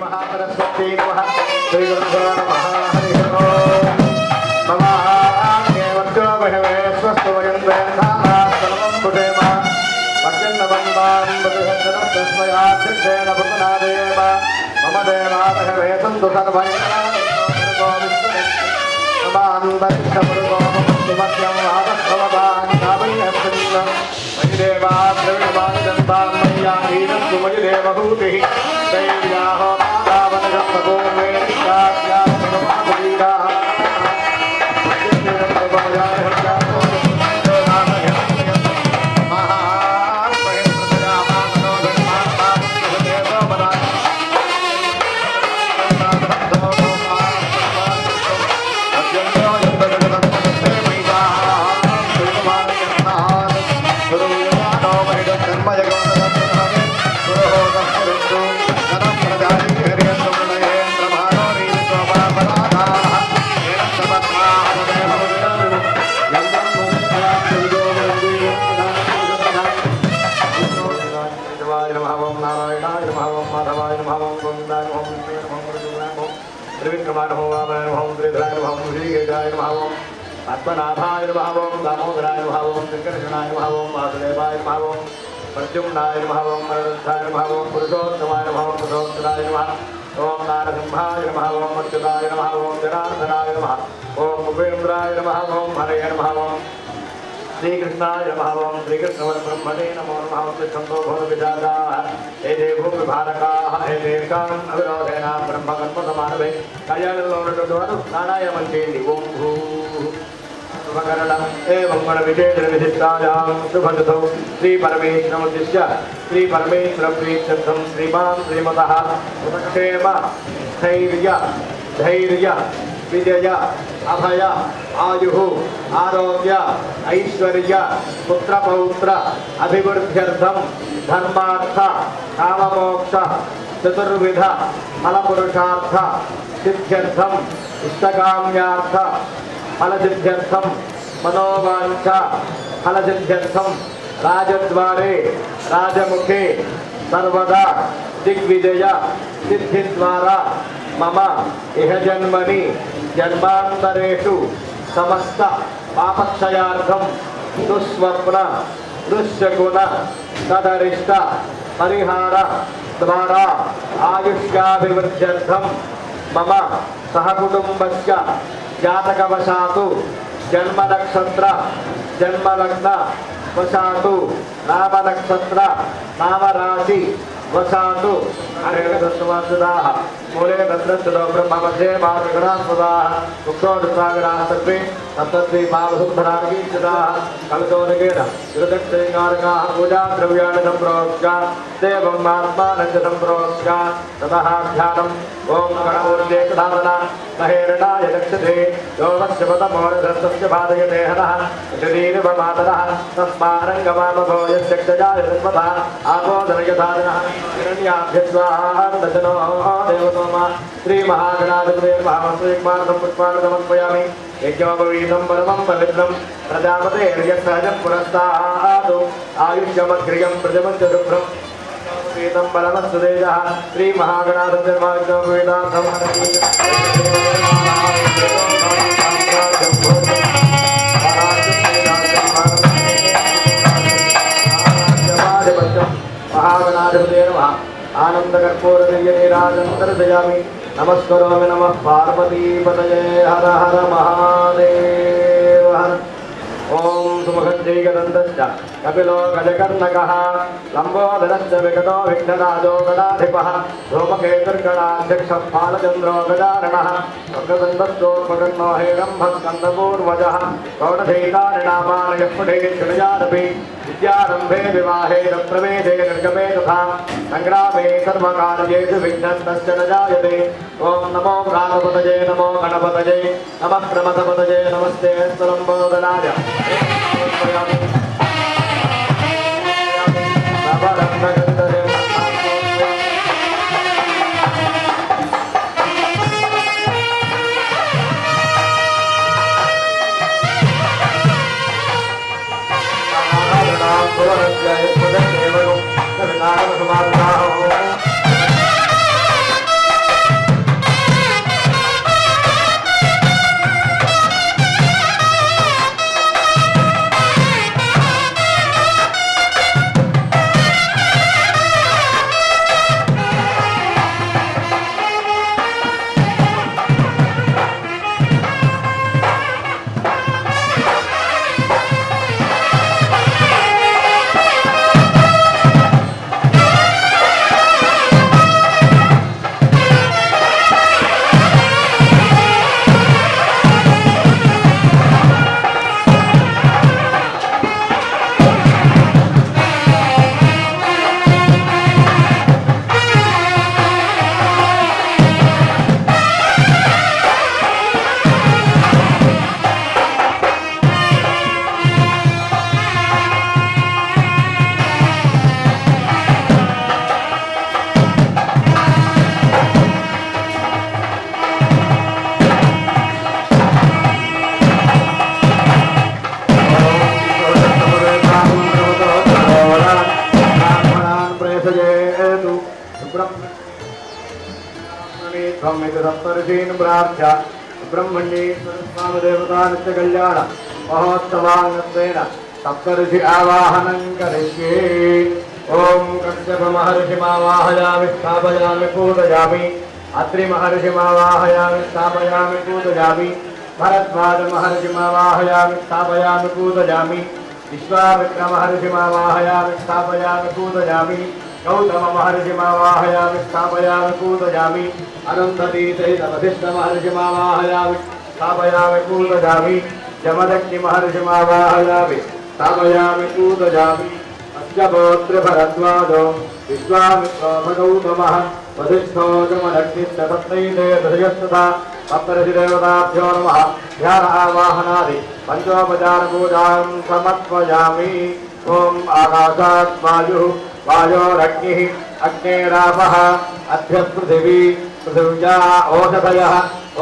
महापरस्वती नमः। श्रीगुरुभ्यो नमः हरिः ओम् नमः देवत्यो बहवे स्वस्तु वयं वेन्धामः सर्वं कुटेम पर्जन्नबन्धान् बलिहन्दनस्तस्मयाध्यक्षेण भुवनादेव मम देवा बहवे सन्तु सर्वैरन्तरिक्षपुरुगोमस्तुमस्यं वादस्तवदान् कावल्यहस्तिन्दम् मयिदेवा द्रविणमानदन्तान् मय्या हीनस्तु मयिदेवभूतिः दैव्याहो दैव्याः पादावनगम्भगोर्वे పద్మనాభాయ భావం దామోదరాయ భావం వెంకటేశనాయ భావం వాసుదేవాయ భావం ప్రద్యుమ్నాయ భావం వరదాయ భావం పురుషోత్తమాయ భావం పురుషోత్తరాయ భావం ఓం నారసింహాయ భావం అచ్యుతాయ భావం జనార్దనాయ భావం ఓం ఉపేంద్రాయ భావం హరయ భావం శ్రీకృష్ణాయ భావం శ్రీకృష్ణవరబ్రహ్మణే నమో నమస్తే సంతోభోర విజాదా ఏ దేభూమి భారకాహ ఏ దేవికాన్ అవిరోధేన బ్రహ్మకర్మ సమానవే కళ్యాణంలో ఉన్నటువంటి వారు ప్రాణాయామం చేయండి ఓం భూ शुभकरण एवं गुणविशेषविशिष्टायां शुभदतौ श्रीपरमेश्वरमुद्दिश्य श्रीपरमेश्वरप्रीत्यर्थं श्रीमान् श्रीमतः सुखक्षेम धैर्य विजय, अभय, आयु, आरोग्य, ऐश्वर्य पुत्र पौत्र अभिवृद्ध्यर्थम धर्मार्थ, काममोक्ष, चतुर्विध, फलपुरुषार्थ सिद्ध्यर्थम इष्टकाम्यार्थ फलसिद्ध्यर्थम మనోవాంఛ ఫలసిద్ధ్యర్థం రాజద్వారే రాజముఖే సర్వదా దిగ్విజయ సిద్ధి ద్వారా మమ ఇహ జన్మని జన్మాంతరేషు సమస్త పాపక్షయార్థం దుస్వప్న దృశ్యగుణ తదరిష్ట పరిహార ద్వారా ఆయుష్యాభివృద్ధ్యర్థం మమ సహకుటుంబస్య జన్మ నక్షత్ర జన్మ లగ్న వశాతు నామ నక్షత్ర నామ రాశి వశాతు అనేకసువాసుదాః మూలే భద్రస్థితో బ్రహ్మ మధ్యే భాగణా సుదాః సాగరా సర్వే सप्तश्री पावसुत्फणार्गी चिता कलकोनिकेन श्रुतक्षयकारकाः पूजा द्रव्याणि सम्प्रोक्ष्य ते ब्रह्मात्मानं च सम्प्रोक्ष्य ततः ध्यानम् ॐ कणमूर्जे कथावना महेरणाय लक्षते योगश्यपतमोरधस्तस्य बाधयते हनः शरीरवमातरः तस्मारङ्गमामभो यस्यक्षजाय तन्मथा आपोदनयधारिणः हिरण्याभ्यस्वाहान्दशनो देवसोमा श्रीमहागणाधिपते महामस्त्रीमार्थं पुष्पाणि समर्पयामि యజ్ఞోపవీతం పరమం పవిత్రం ప్రజాపతే సహజం పురస్తాదు ఆయుష్యమగ్రియం ప్రజమంచ శుభ్రం వేదం బలమస్తు తేజ శ్రీ మహాగణాధిపతిర్మాజ్ఞోపవేదార్థం మహాగణాధిపతే నమ ఆనందకర్పూరనిరాజంతర్దయామి నమస్కరోమి నమ పార్వతీపతయే హర హర మహాదేవ ఓం సుముఖజైకదంతశ్చ కపిలో గజకర్ణకः లంబోదరశ్చ వికటో విఘ్నరాజో గడాధిపः ధూమకేతుర్గణాధ్యక్షः బాలచంద్రో గజారణः స్వర్గదంతస్థోపకర్ణో హేరంభస్కందపూర్వజः ప్రౌఢధైతారిణామానయః శృణయాదపి विद्यारंभे विवाहे न प्रवेदे निर्गमे तथा संग्रामे सर्वकार्येषु विघ्नस्तश्च न जायते ॐ नमो प्राणपतये नमो गणपतये नमः प्रमथपतये नमस्ते स्वरम्बोदनाय ஜெய புதேவனும் நாம சமாதானம் इति सप्तऋषीन् प्रार्थ्य ब्रह्मण्येश्वरस्वामिदेवता नित्यकल्याण महोत्सवाङ्गत्वेन सप्तऋषि आवाहनं करिष्ये। ॐ कश्यपमहर्षिमावाहयामि, स्थापयामि, पूजयामि। अत्रिमहर्षिमावाहयामि, स्थापयामि, पूजयामि। भरद्वाजमहर्षिमावाहयामि, स्थापयामि, पूजयामि। विश्वामित्रमहर्षिमावाहयामि, स्थापयामि, पूजयामि। గౌతమ మహర్షి మావాహయామి స్థాపయామి కూదయామి అనంతతీతైతమహర్షి మావాహయామి స్థాపయామి కూదయామి జమదగ్ని మహర్షి మావాహయామి స్థాపయామి కూదయామి అస్యగోత్రిభరద్వాజో విశ్వామిత్రోమగౌతమ వధిష్ఠోజమలగ్నిష్టపత్నైదేవతాభ్యో నమ ధ్యాన ఆవాహనాది పంచోపచార పూజాం సమర్పయామి ఓం ఆకాశాత్ వాయు वायोरग्निः अग्नेरापः अद्य पृथिवी पृथिव्या ओषधयः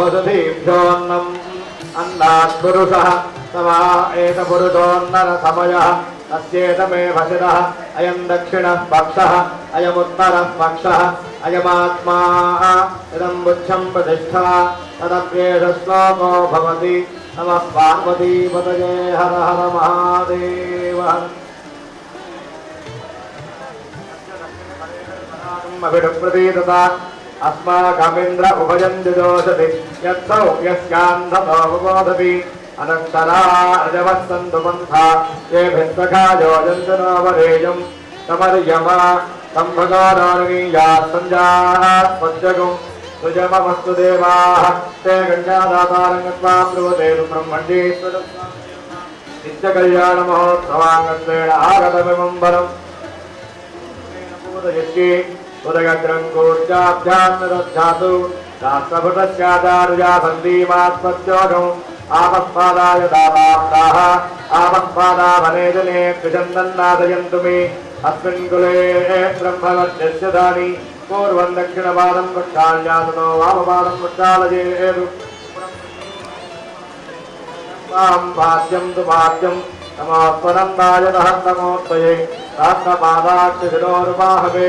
ओषधीभ्योऽन्नम् अन्नात् पुरुषः समा एतपुरुषोन्नरसमयः तस्येतमे भसितः अयं दक्षिणः पक्षः अयमुत्तरः पक्षः अयमात्मा इदं बुद्धं प्रतिष्ठा तदप्येष श्लोको भवति नमः पार्वतीपतये हर हर महादेव అభిడుప్రదీత అస్మాకమింద్ర ఉభయం దిదోషతి యత్సౌ యస్కాంధమోధవి అనంతరాజవత్సంతు పంథ ఏ భిత్వకాయోజంతనోవరేయం తమర్యమ సంభగారాణీయా సంజాత్పత్యగం సుజమస్తు దేవా హస్తే గణ్యాదాతారంగత్వా బ్రువదేరు బ్రహ్మణీశ్వర నిత్యకళ్యాణ మహోత్సవాంగత్వేణ ఆగతమిమంబరం పూజయతి नित्यकल्याणमहोत्सवाङ्गत्वेन आगतमिमं वरम् पूजयिष्ये उदयग्रङ्गोर्जाभ्यान्नदध्यातु शास्त्रभुतस्याचार्या सन्दीमात्मद्योगम् आपस्पादाय दाताः आपस्पादा वने जने त्रिचन्दन्नादयन्तु मे अस्मिन् कुले ब्रह्मवर्चस्य दानि पूर्वं दक्षिणपादं वृक्षाल्यासनो वामपादं वृक्षालयेतु मां भाद्यं तु भाद्यं नमोत्पनन्दाय नः नमोत्तये सहस्रपादाक्षिशिरोरुपाहवे